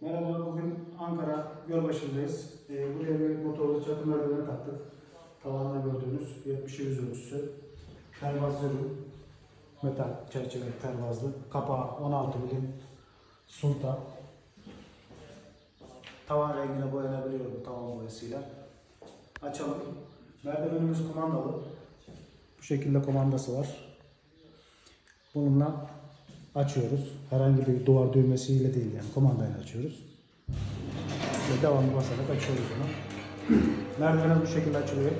Merhaba, bugün Ankara Gölbaşı'ndayız. Ee, buraya bir motorlu çatı merdiveni taktık. Tavanda gördüğünüz 70 yüz ölçüsü. Pervazlı ürün. Metal çerçeve pervazlı. Kapağı 16 milim. Sunta. Tavan rengine boyanabiliyor bu tavan boyasıyla. Açalım. Merdivenimiz kumandalı. Bu şekilde kumandası var. Bununla açıyoruz. Herhangi bir duvar düğmesiyle değil yani kumandayla açıyoruz. Ve devamlı basarak açıyoruz bunu. Merdiven bu şekilde açılıyor.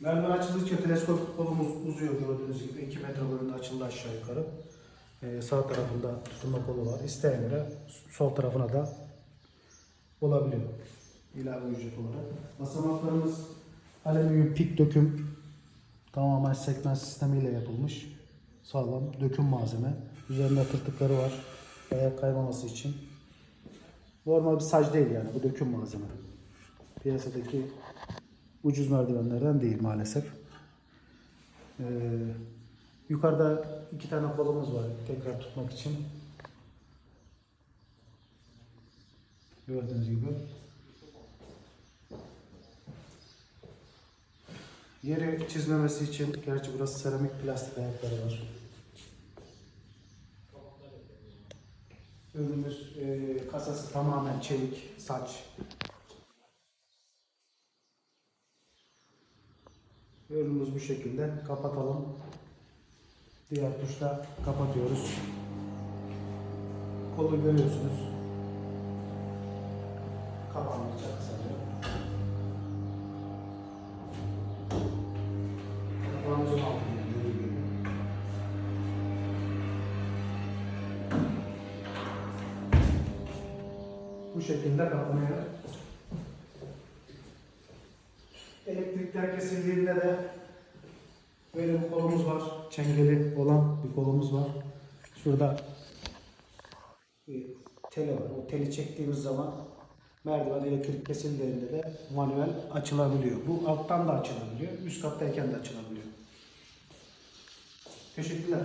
Merdiven açıldıkça teleskop kolumuz uzuyor gördüğünüz gibi 2 metre boyunda açıldı aşağı yukarı. Ee, sağ tarafında tutunma kolu var. İsteyen sol tarafına da olabiliyor. İlave ücret olarak. Basamaklarımız alüminyum pik döküm tamamen sekmen sistemiyle yapılmış. Sağlam döküm malzeme. Üzerinde tırtıkları var. Ayak kaymaması için. Normal bir sac değil yani bu döküm malzeme. Piyasadaki ucuz merdivenlerden değil maalesef. Ee, yukarıda iki tane kolumuz var tekrar tutmak için. Gördüğünüz gibi. Yeri çizmemesi için, gerçi burası seramik plastik ayakları var. Ürünümüz e, kasası tamamen çelik, saç, Ürünümüz bu şekilde. Kapatalım. Diğer tuşla kapatıyoruz. Kolu görüyorsunuz. Kapandıkça kısalıyor. Kapağımızın altında. Bu şekilde kapanıyor. Elektrikler kesildiğinde de böyle bir kolumuz var. Çengeli olan bir kolumuz var. Şurada bir teli var. O teli çektiğimiz zaman merdiven elektrik kesildiğinde de manuel açılabiliyor. Bu alttan da açılabiliyor. Üst kattayken de açılabiliyor. Teşekkürler.